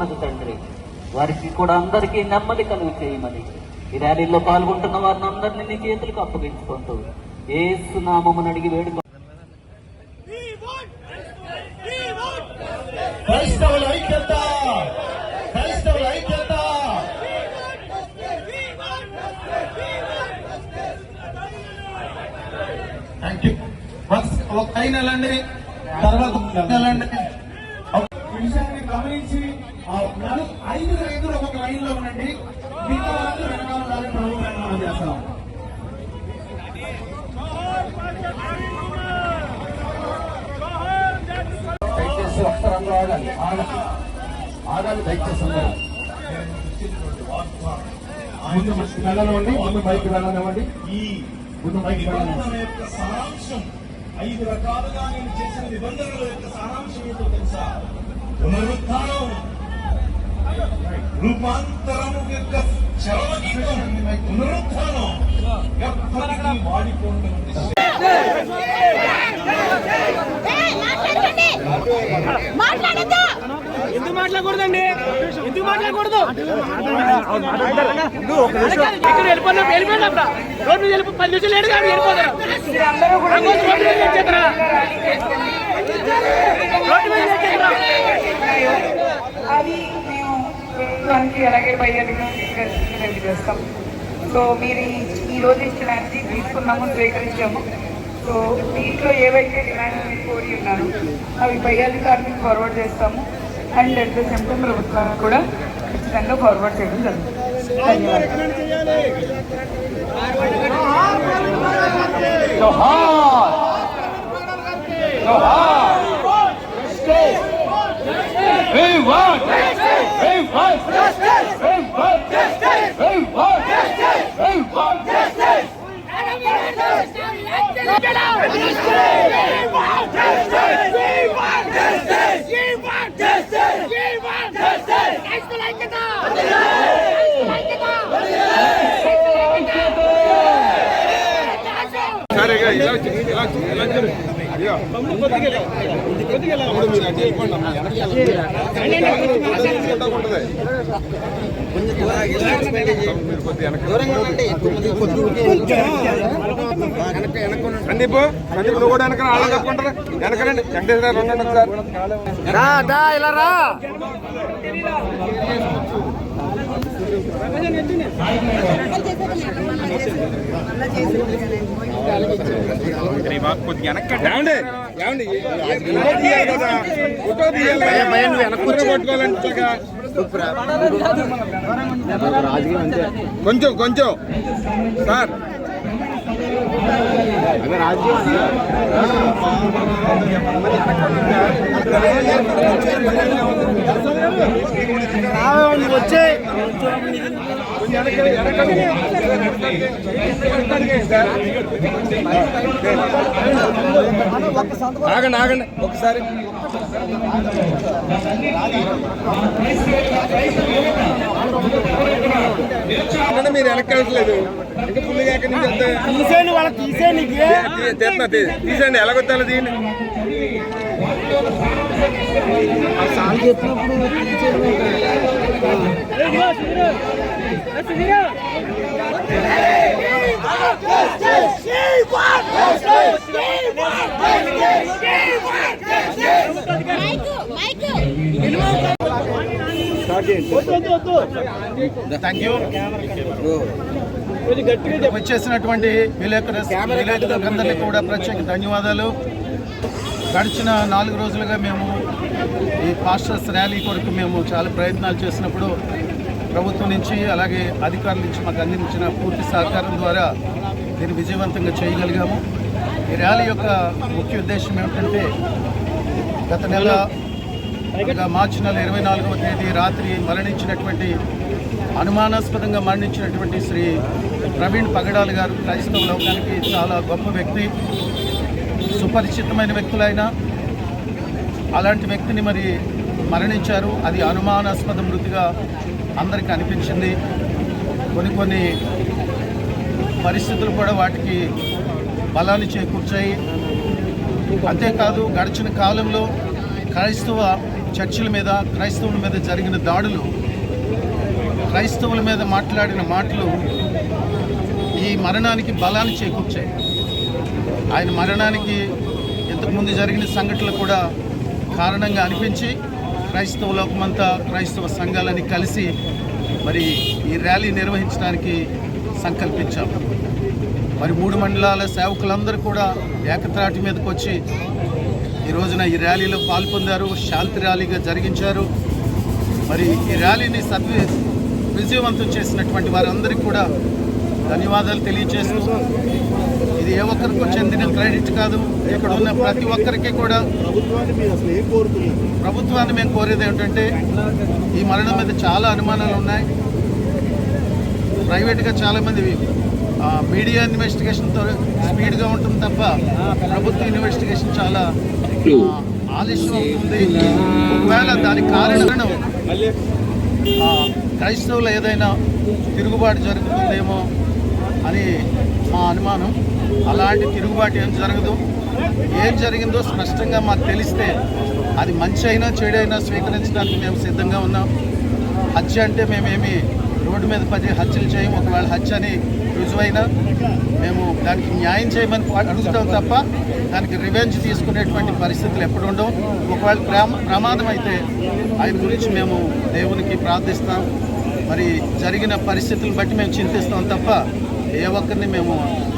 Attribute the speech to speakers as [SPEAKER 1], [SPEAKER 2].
[SPEAKER 1] చేస్తున్నది తండ్రి. వారికి కూడా అందరికీ నెమ్మది కలుగు చేయమని. ఈ ర్యాలీలో పాల్గొంటున్న వారిని అందరినీ నీ చేతులకు అప్పగించుకుంటూ ఏసు నామమును అడిగి వేడుకో
[SPEAKER 2] క్రైస్తవుల ఐక్యత! క్రైస్తవుల ఐక్యత! థ్యాంక్ యూ ఒక వెళ్ళండి. తర్వాత వెళ్ళండి. విషయాన్ని గమనించి ఉన్నారు నలు- ఐదు రైతులు ఒక లైన్లో ఉండండి. మిగతా వాళ్ళు వెనకాల చేస్తాం. దయచేసి దయచేసి ముందు వెళ్ళనివ్వండి. ముందు బైక్ వెళ్ళనివ్వండి. ఈ ముందు బైక్
[SPEAKER 3] నిబంధన సారాంశం. ఐదు రకాలుగా నేను చేసిన నిబంధనల యొక్క సారాంశం ఏంటో తెలుసా? పునరుత్థానం. రూపాంతరము యొక్క చరమగీతం పునరుత్థానం ఎప్పటికీ
[SPEAKER 4] ఎందుకు మాట్లాడకూడదండి? ఎందుకు మాట్లాడకూడదు? ఇక్కడ వెళ్ళిపోయినా వెళ్ళిపోయినప్పుడు రోడ్డు వెళ్ళి పది నిమిషాలు లేడు కానీ వెళ్ళిపోతారు రోడ్డు మీద రోడ్డు మీద
[SPEAKER 5] అది ప్రభుత్వానికి అలాగే తీసుకెళ్ళి చేస్తాం. సో మీరు ఈ- రోజు ఇచ్చిన అర్జీ తీసుకున్నాము స్వీకరించాము. సో దీంట్లో ఏవైతే డిమాండ్స్ మీరు కోరి ఉన్నారు అవి పై అధికారులకు ఫార్వర్డ్ చేస్తాము. And at the same time ప్రభుత్వానికి కూడా ఖచ్చితంగా ఫార్వర్డ్ చేయడం జరుగుతుంది. ధన్యవాదాలు.
[SPEAKER 2] సరేగా ఇలా ఇలా ఇలా
[SPEAKER 6] సందీప్ సందీప్ నువ్వు కూడా వెనక వాళ్ళని తప్పుకుంటారా వెనకనండి. వెంకటేశ్వర ఒకసారి.
[SPEAKER 4] రా దా ఇలా రా.
[SPEAKER 6] ఏమండి? ఏమండి ఫోటో తీయాలి. కొంచెం కొంచెం. సార్.
[SPEAKER 4] వచ్చే
[SPEAKER 6] ఆగండి ఆగండి. ఒకసారి. మీరు వెనక్కి వెళ్ళట్లేదు.
[SPEAKER 4] తీసేయండి వాళ్ళకి తీసేయండి
[SPEAKER 6] తీస్తున్నా, తీయండి
[SPEAKER 7] మైకు మైకు
[SPEAKER 2] థ్యాంక్ యూ వచ్చేసినటువంటి విలేకరులందరికీ కూడా ప్రత్యేక ధన్యవాదాలు. గడిచిన నాలుగు రోజులుగా మేము ఈ పాస్టర్స్ ర్యాలీ కొరకు మేము చాలా ప్రయత్నాలు చేసినప్పుడు ప్రభుత్వం నుంచి అలాగే అధికారుల నుంచి మాకు అందించిన పూర్తి సహకారం ద్వారా దీన్ని విజయవంతంగా చేయగలిగాము. ఈ ర్యాలీ యొక్క ముఖ్య ఉద్దేశం ఏమిటంటే గత నెల అనగా మార్చి నెల ఇరవై నాలుగవ తేదీ రాత్రి మరణించినటువంటి అనుమానాస్పదంగా మరణించినటువంటి శ్రీ ప్రవీణ్ పగడాల్ గారు క్రైస్తవ లోకానికి చాలా గొప్ప వ్యక్తి సుపరిచితమైన వ్యక్తులైన. అలాంటి వ్యక్తిని మరి మరణించారు. అది అనుమానాస్పద మృతిగా అందరికీ అనిపించింది. కొన్ని కొన్ని పరిస్థితులు కూడా వాటికి బలాన్ని చేకూర్చాయి. అంతేకాదు గడిచిన కాలంలో క్రైస్తవ చర్చిల మీద క్రైస్తవుల మీద జరిగిన దాడులు క్రైస్తవుల మీద మాట్లాడిన మాటలు ఈ మరణానికి బలాన్ని చేకూర్చాయి. ఆయన మరణానికి ఇంతకుముందు జరిగిన సంఘటనలు కూడా కారణంగా అనిపించి క్రైస్తవ లోకమంతా క్రైస్తవ సంఘాలని కలిసి మరి ఈ ర్యాలీ నిర్వహించడానికి సంకల్పించాం. మరి మూడు మండలాల సేవకులందరూ కూడా ఏకత్రాటి మీదకి వచ్చి ఈ రోజున ఈ ర్యాలీలో పాల్పొందారు శాంతి ర్యాలీగా జరిగించారు. మరి ఈ ర్యాలీని సద్వి విజయవంతం చేసినటువంటి వారందరికీ కూడా ధన్యవాదాలు తెలియజేస్తూ ఇది ఏ ఒక్కరికో చెందిన క్రెడిట్ కాదు ఇక్కడ ఉన్న ప్రతి ఒక్కరికి కూడా
[SPEAKER 6] ప్రభుత్వాన్ని
[SPEAKER 2] మేము కోరేది ఏమిటంటే ఈ మరణం మీద చాలా అనుమానాలు ఉన్నాయి. ప్రైవేట్గా చాలామంది మీడియా ఇన్వెస్టిగేషన్తో స్పీడ్గా ఉంటుంది తప్ప ప్రభుత్వ ఇన్వెస్టిగేషన్ చాలా చెట్లు ఒకవేళ దానికి కారణం క్రైస్తవులు ఏదైనా తిరుగుబాటు జరుగుతుందేమో అని మా అనుమానం. అలాంటి తిరుగుబాటు ఏం జరగదు. ఏం జరిగిందో స్పష్టంగా మాకు తెలిస్తే అది మంచి అయినా చెడైనా స్వీకరించడానికి మేము సిద్ధంగా ఉన్నాం. హత్య అంటే మేమేమి రోడ్డు మీద పది హత్యలు చేయం ఒకవేళ హత్య అని రుజువైనా మేము దానికి న్యాయం చేయమని అడుగుతాం తప్ప దానికి రివెంజ్ తీసుకునేటువంటి పరిస్థితులు ఎప్పుడు ఉండవు. ఒకవేళ ప్రమా ప్రమాదం అయితే ఆయన గురించి మేము దేవునికి ప్రార్థిస్తాం. మరి జరిగిన పరిస్థితులను బట్టి మేము చింతిస్తాం తప్ప ఏ ఒక్కరిని మేము